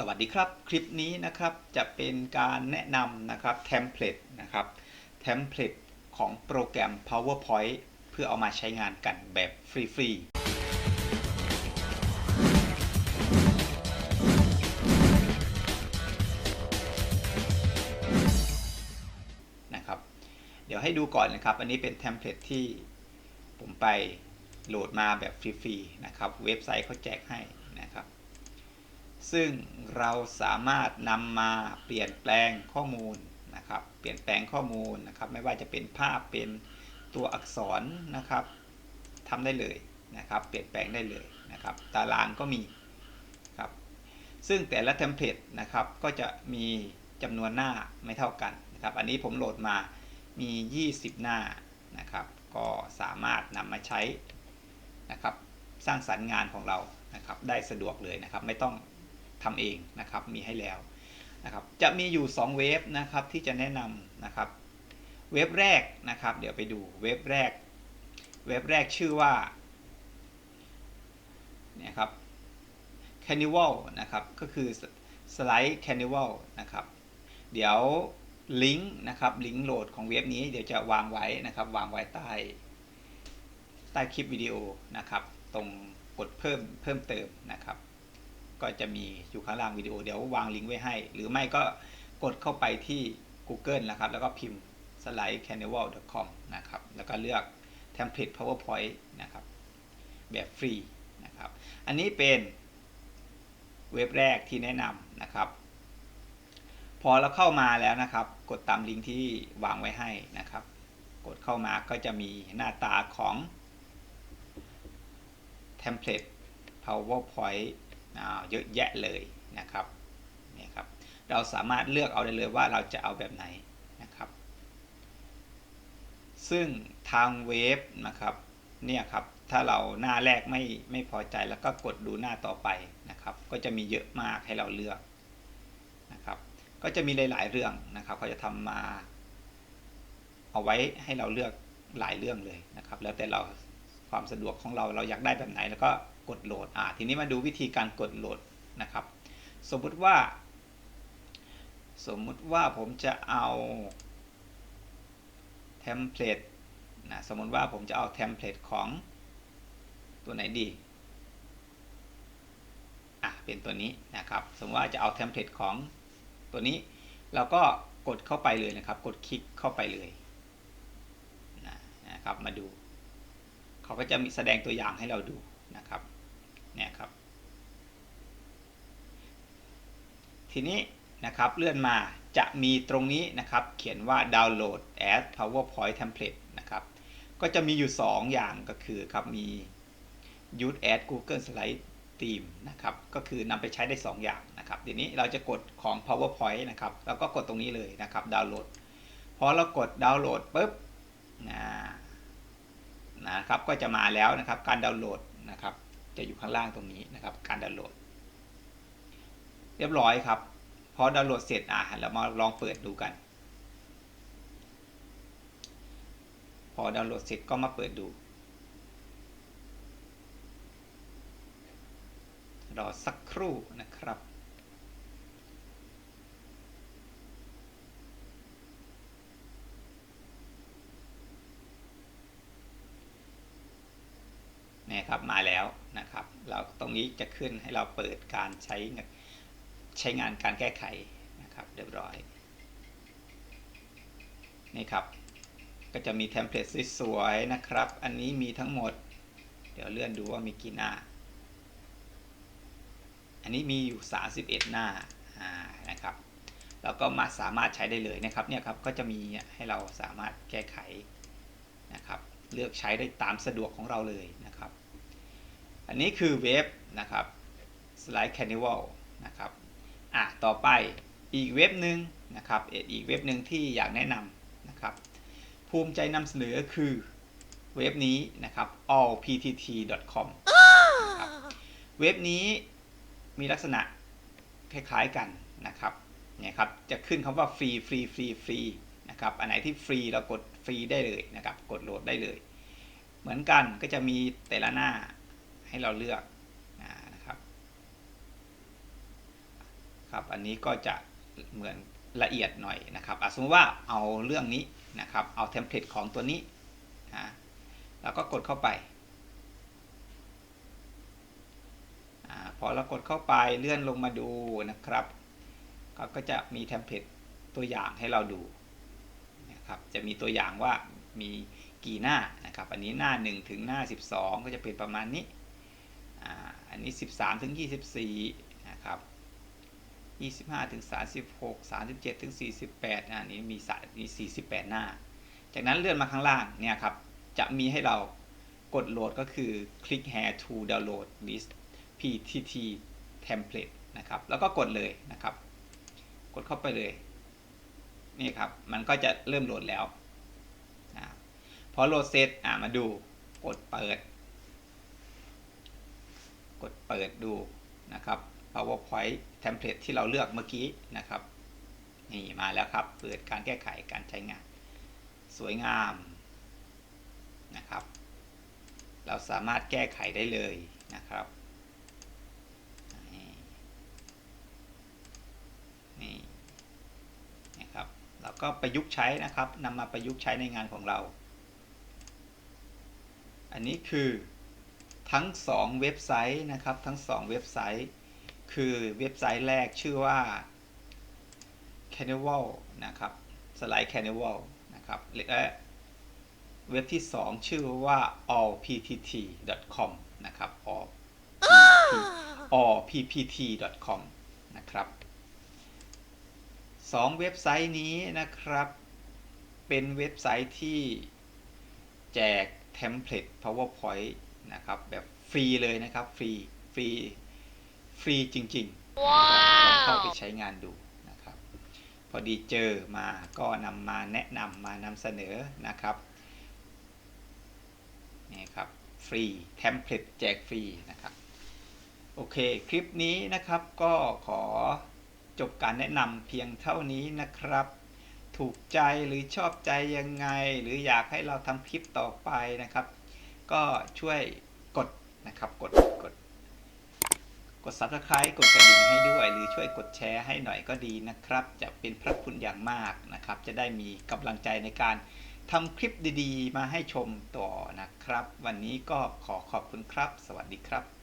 สวัสดีครับคลิปนี้นะครับจะเป็นการแนะนำนะครับเทมเพลตนะครับเทมเพลตของโปรแกรม PowerPoint เพื่อเอามาใช้งานกันแบบฟรีๆนะครับเดี๋ยวให้ดูก่อนนะครับ อันนี้เป็นเทมเพลตที่ผมไปโหลดมาแบบฟรีๆนะครับ เว็บไซต์เขาแจกให้ ซึ่งเราสามารถนำมาเปลี่ยนแปลงข้อมูลนะครับ เปลี่ยนแปลงข้อมูลนะครับ ไม่ว่าจะเป็นภาพเป็นตัวอักษรนะครับทำได้เลยนะครับ เปลี่ยนแปลงได้เลยนะครับ ตารางก็มีครับ ซึ่งแต่ละเทมเพลตนะครับก็จะมีจำนวนหน้าไม่เท่ากันนะครับ อันนี้ผมโหลดมามี 20 หน้านะครับ ก็สามารถนำมาใช้นะครับ สร้างสรรค์งานของเรานะครับ ได้สะดวกเลยนะครับ ไม่ต้อง ทำเองนะครับมีให้แล้วนะครับจะมีอยู่ 2 เว็บนะครับที่จะแนะนำนะครับเว็บแรกนะครับ เดี๋ยวไปดูเว็บแรก เว็บแรกชื่อว่าเนี่ยครับ Carnival นะครับก็คือ Slide Carnival นะครับเดี๋ยวลิงก์นะครับลิงก์โหลดของเว็บนี้เดี๋ยวจะวางไว้นะครับวางไว้ใต้ ใต้คลิปวิดีโอนะครับ ตรงกดเพิ่มเพิ่มเติมนะครับ ก็จะมีอยู่ข้างล่างวิดีโอเดี๋ยววางลิงก์ไว้ให้ หรือไม่ก็กดเข้าไปที่ Google นะครับ แล้วก็พิมพ์ slidecarnival.com นะครับ แล้วก็เลือก template powerpoint นะครับ แบบฟรีนะครับ อันนี้เป็นเว็บแรกที่แนะนำนะครับ พอเราเข้ามาแล้วนะครับ กดตามลิงก์ที่วางไว้ให้นะครับ กดเข้ามาก็จะมีหน้าตาของ template powerpoint เยอะแยะเลยนะครับนี่ครับ เราสามารถเลือกเอาได้เลยว่าเราจะเอาแบบไหนนะครับ ซึ่งทางเว็บนะครับเนี่ยครับถ้าเราหน้าแรกไม่ไม่พอใจแล้วก็กดดูหน้าต่อไปนะครับ ก็จะมีเยอะมากให้เราเลือกนะครับ ก็จะมีหลาย ๆ เรื่องนะครับเขาจะทำมา เอาไว้ให้เราเลือกหลายเรื่องเลยนะครับ แล้วแต่เราความสะดวกของเราเราอยากได้แบบไหนแล้วก็ กดโหลดอ่าทีนี้มาดูวิธีการกดโหลดนะครับ สมมุติว่า สมมุติว่าผมจะเอาเทมเพลตนะสมมติว่าผมจะเอาเทมเพลตของตัวไหนดีอะเป็นตัวนี้นะครับ สมมติว่าจะเอาเทมเพลตของตัวนี้เราก็กดเข้าไปเลยนะครับ กดคลิกเข้าไปเลยนะครับมาดู เขาก็จะมีแสดงตัวอย่างให้เราดูนะครับ เนี่ยครับ ทีนี้นะครับเลื่อนมาจะมีตรงนี้นะครับ เขียนว่า download as powerpoint template นะครับ ก็จะมีอยู่ 2 อย่างก็คือครับมี use as google slide theme นะครับ ก็คือนำไปใช้ได้ 2 อย่างนะครับทีนี้เราจะกดของ powerpoint นะครับ แล้วก็กดตรงนี้เลยนะครับ download พอเรากดดาวน์โหลดปุ๊บนะนะครับก็จะมาแล้วนะครับการดาวน์โหลด จะอยู่ข้างล่างตรงนี้นะครับ การดาวน์โหลด เรียบร้อยครับ พอดาวน์โหลดเสร็จอะเรามาลองเปิดดูกัน พอดาวน์โหลดเสร็จก็มาเปิดดูรอสักครู่นะครับ นี่ครับมาแล้วนะครับ เราตรงนี้จะขึ้นให้เราเปิดการใช้ใช้งานการแก้ไขนะครับเรียบร้อยนี่ครับก็จะมีเทมเพลตสวยๆนะครับ อันนี้มีทั้งหมด เดี๋ยวเลื่อนดูว่ามีกี่หน้า อันนี้มีอยู่ 31 หน้านะครับเราก็มาสามารถใช้ได้เลยนะครับเนี่ยครับก็จะมีให้เราสามารถแก้ไขนะครับ เลือกใช้ได้ตามสะดวกของเราเลยนะครับ อันนี้คือเว็บนะครับ Slide Carnival นะครับอะต่อไปอีกเว็บหนึ่งนะครับอีกเว็บหนึ่งที่อยากแนะนำนะครับภูมิใจนำเสนอคือเว็บนี้นะครับ allptt.com เว็บนี้มีลักษณะคล้ายๆกันนะครับเนี่ยครับจะขึ้นคำว่าฟรีฟรีฟรีฟรีนะครับอันไหนที่ฟรีเรากดฟรีได้เลยนะครับกดโหลดได้เลย เหมือนกันก็จะมีแต่ละหน้า ให้เราเลือกนะครับครับ อันนี้ก็จะเหมือนละเอียดหน่อยนะครับสมมติว่าเอาเรื่องนี้นะครับ เอาเทมเพลตของตัวนี้นะแล้วก็กดเข้าไปอาพอเรากดเข้าไปเลื่อนลงมาดูนะครับก็ก็จะมีเทมเพลตตัวอย่างให้เราดูนะครับ จะมีตัวอย่างว่ามีกี่หน้านะครับ อันนี้หน้า 1 ถึงหน้า 12 ก็จะเป็นประมาณนี้ อันนี้ 13 ถึง 24 นะครับ 25 ถึง 36 37 ถึง 48 อันนี้มีสายมี 48 หน้า จากนั้นเลื่อนมาข้างล่างเนี่ยครับ จะมีให้เรากดโหลดก็คือ click here to download this ptt template นะครับ แล้วก็กดเลยนะครับ กดเข้าไปเลย นี่ครับ มันก็จะเริ่มโหลดแล้ว พอโหลดเสร็จมาดู กดเปิด กดเปิดดูนะครับ PowerPoint template ที่เราเลือกเมื่อกี้นะครับ นี่มาแล้วครับ เปิดการแก้ไขการใช้งาน สวยงามนะครับ เราสามารถแก้ไขได้เลยนะครับนี่นะครับเราก็ประยุกต์ใช้นะครับนำมาประยุกต์ใช้ในงานของเรา อันนี้คือ ทั้ง 2 เว็บไซต์นะครับทั้ง 2 เว็บไซต์ คือเว็บไซต์แรกชื่อว่า Carnival นะครับ Slide Carnival นะครับและเว็บที่ 2 ชื่อว่า allptt.com นะครับ all allppt.com นะครับสองเว็บไซต์นี้นะครับ เป็นเว็บไซต์ที่แจกเทมเพลต PowerPoint นะครับแบบฟรีเลยนะครับฟรีฟรีฟรีจริงๆลองเข้าไปใช้งานดูนะครับ พอดีเจอมาก็นำมาแนะนำมานำเสนอนะครับนี่ครับฟรีเทมเพลตแจกฟรีนะครับโอเค คลิปนี้นะครับก็ขอจบการแนะนำเพียงเท่านี้นะครับ ถูกใจหรือชอบใจยังไง หรืออยากให้เราทำคลิปต่อไปนะครับ ก็ช่วยกดนะครับ กดกดกด subscribe กดกระดิ่งให้ด้วย หรือช่วยกดแชร์ให้หน่อยก็ดีนะครับ จะเป็นพระคุณอย่างมากนะครับ จะได้มีกำลังใจในการทำคลิปดีๆ มาให้ชมต่อนะครับ วันนี้ก็ขอขอบคุณครับ สวัสดีครับ